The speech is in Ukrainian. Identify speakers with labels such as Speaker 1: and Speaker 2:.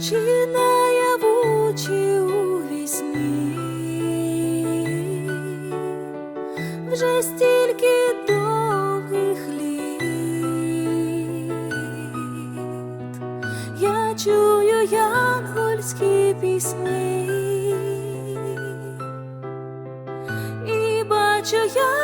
Speaker 1: чи наяву, чи у вісні, вже стільки довгих літ я чую янгольські пісні і бачу я.